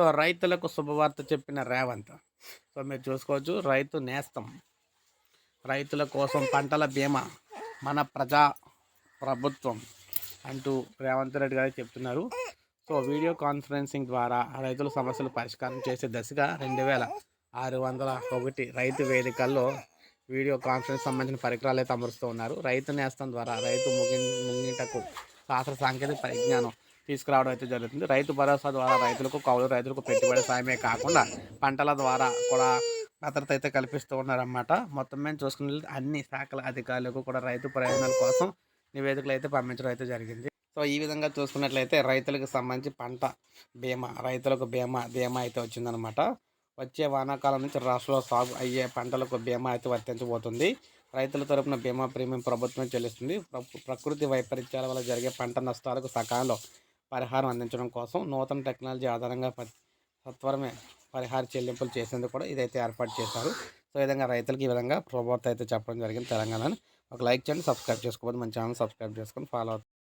So రైతులకు శుభవార్త చెప్పిన రేవంత్. సో మీరు చూసుకోవచ్చు రైతు నేస్తం. రైతుల కోసం పంటల బీమా మన ప్రజా ప్రభుత్వం అంటూ రేవంత్ రెడ్డి గారు చెప్తున్నారు. సో వీడియో కాన్ఫరెన్సింగ్ ద్వారా రైతుల సమస్యలు పరిష్కారం చేసే దశగా రెండు వేల ఆరు వందల ఒకటి రైతు వేదికల్లో వీడియో కాన్ఫరెన్స్ సంబంధించిన పరికరాలు అయితే అమరుస్తూ ఉన్నారు. రైతు నేస్తం ద్వారా రైతు ముగి ముంగిటకు శాస్త్ర సాంకేతిక పరిజ్ఞానం తీసుకురావడం అయితే జరుగుతుంది. రైతు భరోసా ద్వారా రైతులకు కౌలు రైతులకు పెట్టుబడి సాయమే కాకుండా పంటల ద్వారా కూడా భద్రత అయితే కల్పిస్తూ ఉన్నారన్నమాట. మొత్తం మేము చూసుకున్న అన్ని శాఖల అధికారులకు కూడా రైతు ప్రయోజనాల కోసం నివేదికలు అయితే పంపించడం అయితే జరిగింది. సో ఈ విధంగా చూసుకున్నట్లయితే రైతులకు సంబంధించి పంట బీమా రైతులకు బీమా బీమా అయితే వచ్చిందనమాట వచ్చే వానాకాలం నుంచి రాష్ట్రంలో సాగు అయ్యే పంటలకు బీమా అయితే వర్తించబోతుంది. రైతుల తరపున బీమా ప్రీమియం ప్రభుత్వం చెల్లిస్తుంది. ప్రకృతి వైపరీత్యాల వల్ల జరిగే పంట నష్టాలకు సకాలంలో పరిహారం అందించడం కోసం నూతన టెక్నాలజీ ఆధారంగా సత్వరమే పరిహార చెల్లింపులు చేసేందుకు కూడా ఇదైతే ఏర్పాటు చేశారు. సో ఈ విధంగా రైతులకు ఈ విధంగా ప్రభుత్వం అయితే చెప్పడం జరిగింది తెలంగాణను. ఒక లైక్ చేయండి సబ్స్క్రైబ్ చేసుకోవద్దు మన ఛానల్ సబ్స్క్రైబ్ చేసుకొని ఫాలో అవుతుంది